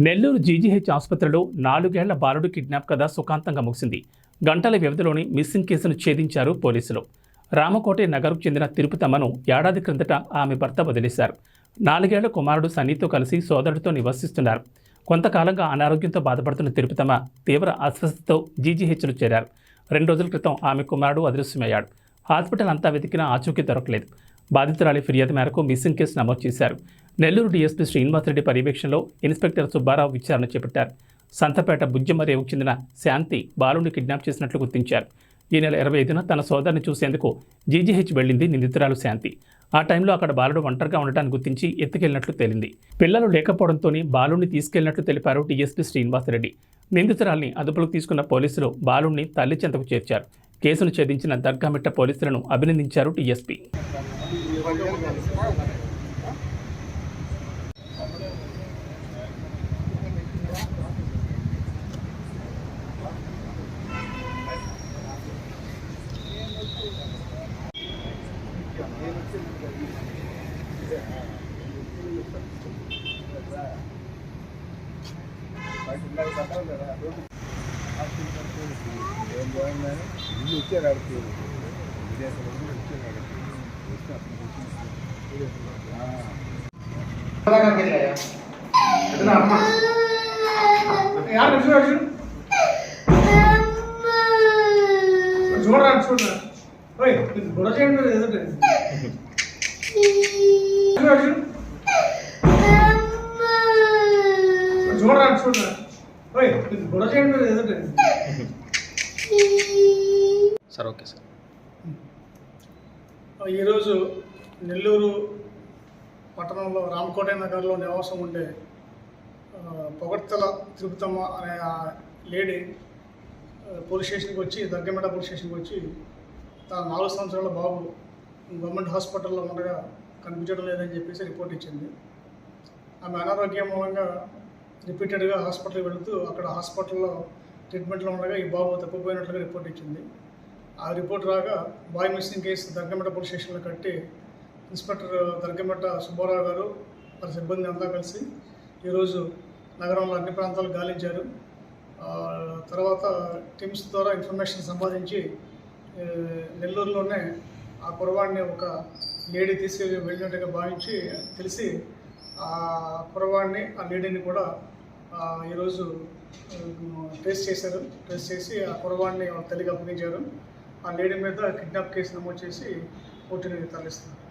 Nellore GGH ఆసుపత్రిలో నాలుగేళ్ళ బాలుడు కిడ్నాప్ కథ సుఖాంతంగా ముగిసింది. గంటల వ్యవధిలోని మిస్సింగ్ కేసును ఛేదించారు పోలీసులు. రామకోట నగర్కు చెందిన తిరుపతమ్మను ఏడాది క్రిందట ఆమె భర్త వదిలేశారు. నాలుగేళ్ళ కుమారుడు సన్నీతో కలిసి సోదరుడితో నివసిస్తున్నారు. కొంతకాలంగా అనారోగ్యంతో బాధపడుతున్న తిరుపతమ్మ తీవ్ర అస్వస్థతో జీజీహెచ్లో చేరారు. రెండు రోజుల క్రితం ఆమె కుమారుడు అదృశ్యమయ్యాడు. హాస్పిటల్ అంతా వెతికినా ఆచూకీ దొరకలేదు. బాధితురాలి ఫిర్యాదు మేరకు మిస్సింగ్ కేసు నమోదు చేశారు. నెల్లూరు డీఎస్పీ శ్రీనివాసరెడ్డి పర్యవేక్షణలో ఇన్స్పెక్టర్ సుబ్బారావు విచారణ చేపట్టారు. సంతపేట బుజ్జమరేవుకు చెందిన శాంతి బాలుని కిడ్నాప్ చేసినట్లు గుర్తించారు. ఈ నెల ఇరవై ఐదున తన సోదరిని చూసేందుకు జీజీహెచ్ వెళ్ళింది నిందితురాలు శాంతి. ఆ టైంలో అక్కడ బాలుడు ఒంటరిగా ఉండటాన్ని గుర్తించి ఎత్తుకెళ్ళినట్లు తేలింది. పిల్లలు లేకపోవడంతోనే బాలుడిని తీసుకెళ్ళినట్లు తెలిపారు డీఎస్పీ శ్రీనివాసరెడ్డి. నిందితురాల్ని అదుపులోకి తీసుకున్న పోలీసులు బాలుణ్ణి తల్లి చెంతకు చేర్చారు. కేసును ఛేదించిన దర్గామిట్ట పోలీసులను అభినందించారు డీఎస్పీ ఇల్లు వచ్చారు ఆడికి విదేశాల నుండి వచ్చారు ఆడికి వస్తే అప్పుడు ಯಾರು చూడు చూడరా చూడరా ఓయ్ ఇది గొడవ చేయండి ఎదుట చూడు చూడరా చూడరా సార్ ఓకే సార్. ఈరోజు నెల్లూరు పట్టణంలో రామకోట నగర్లో నివాసం ఉండే పొగడ్తల తిరుపతమ్మ అనే ఆ లేడీ పోలీస్ స్టేషన్కి వచ్చి దగ్గమెడ పోలీస్ స్టేషన్కి వచ్చి తన నాలుగు సంవత్సరాల బాబు గవర్నమెంట్ హాస్పిటల్లో ఉండగా కనిపించడం లేదని చెప్పేసి రిపోర్ట్ ఇచ్చింది. ఆమె అనారోగ్యం మూలంగా రిపీటెడ్గా హాస్పిటల్కి వెళుతూ అక్కడ హాస్పిటల్లో ట్రీట్మెంట్లో ఉండగా ఈ బాబు తప్పిపోయినట్లుగా రిపోర్ట్ ఇచ్చింది. ఆ రిపోర్ట్ రాగా boy missing case Dargametta police స్టేషన్లో కట్టి ఇన్స్పెక్టర్ దర్గమెట్ట సుబ్బారావు గారు వారి సిబ్బంది అంతా కలిసి ఈరోజు నగరంలో అన్ని ప్రాంతాలు గాలించారు. తర్వాత టీమ్స్ ద్వారా ఇన్ఫర్మేషన్ సంపాదించి నెల్లూరులోనే ఆ కురవాడిని ఒక లేడీ తీసుకెళ్ళి వెళ్ళినట్టుగా భావించి తెలిసి కురవాడిని ఆ లేడీని కూడా ఈరోజు ట్రేస్ చేశారు. ట్రేస్ చేసి ఆ కురవాడిని తల్లికి అప్పగించారు. ఆ లేడీ మీద కిడ్నాప్ కేసు నమోదు చేసి కోర్టుని తరలిస్తున్నారు.